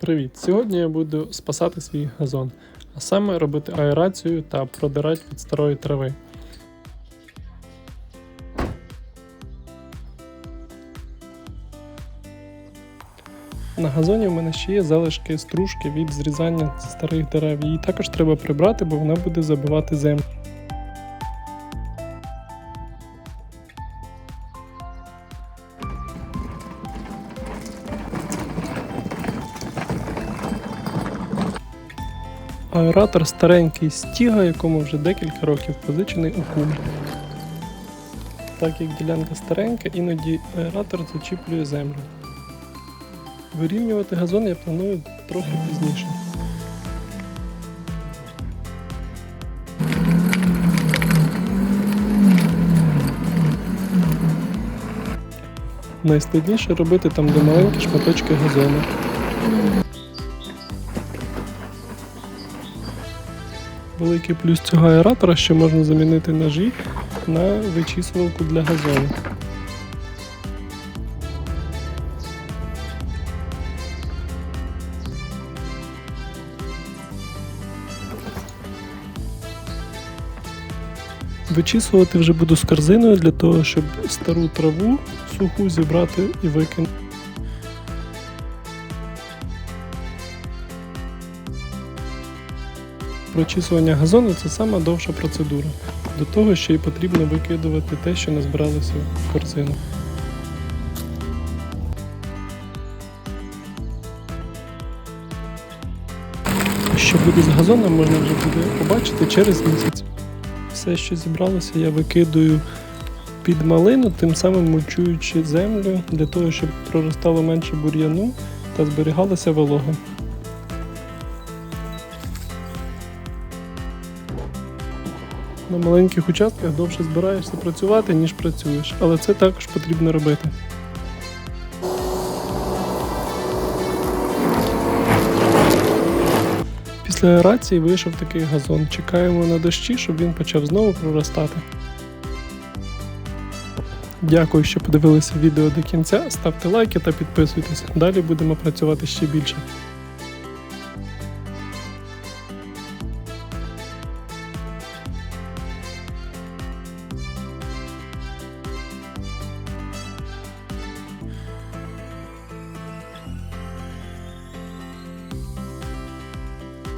Привіт! Сьогодні я буду спасати свій газон, а саме робити аерацію та продирати від старої трави. На газоні в мене ще є залишки стружки від зрізання старих дерев. Її також треба прибрати, бо вона буде забивати землю. Аератор старенький стіга, якому вже декілька років позичений у кум. Так як ділянка старенька, іноді аератор зачіплює землю. Вирівнювати газон я планую трохи пізніше. Найскладніше робити там, де маленькі шматочки газону. Великий плюс цього аератора, що можна замінити ножі на вичісувалку для газону. Вичісувати вже буду з корзиною для того, щоб стару траву суху зібрати і викинути. Прочісування газону це сама довша процедура. До того ще й потрібно викидувати те, що назбиралося в корзину. Що буде з газоном, можна вже буде побачити через місяць. Все, що зібралося, я викидую під малину, тим самим мульчуючи землю для того, щоб проростало менше бур'яну та зберігалася волога. На маленьких участках довше збираєшся працювати, ніж працюєш, але це також потрібно робити. Після аерації вийшов такий газон. Чекаємо на дощі, щоб він почав знову проростати. Дякую, що подивилися відео до кінця. Ставте лайки та підписуйтесь. Далі будемо працювати ще більше.